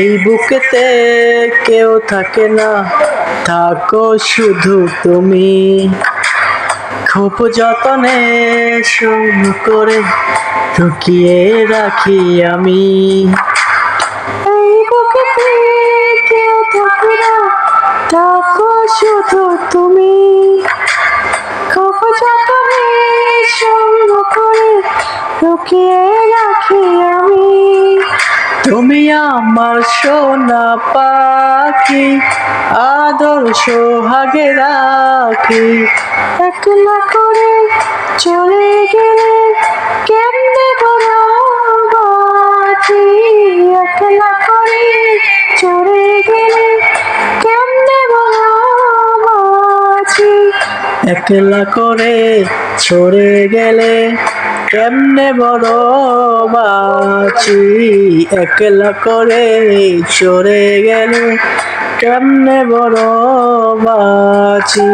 বুকেতে কেউ থাকে না। থাকো শুধু তুমি। খুব যতনে সঙ্গ করে লুকিয়ে রাখি আমি। এই বুকেতে কেউ থাকে না। থাকো শুধু তুমি। খুব যতনে সঙ্গ করে আমি তুমি আমার সোনা পাখি, আদর সোহাগে রাখি। একলা করে চলে গেলে কেমনে বাঁচি একলা করে চলে গেলে কেমনে বাঁচি একলা করে ছড়ে গেলে কেমনে বড় বাছি একলা করে চড়ে গেলে কেমনে বড় বাঁচি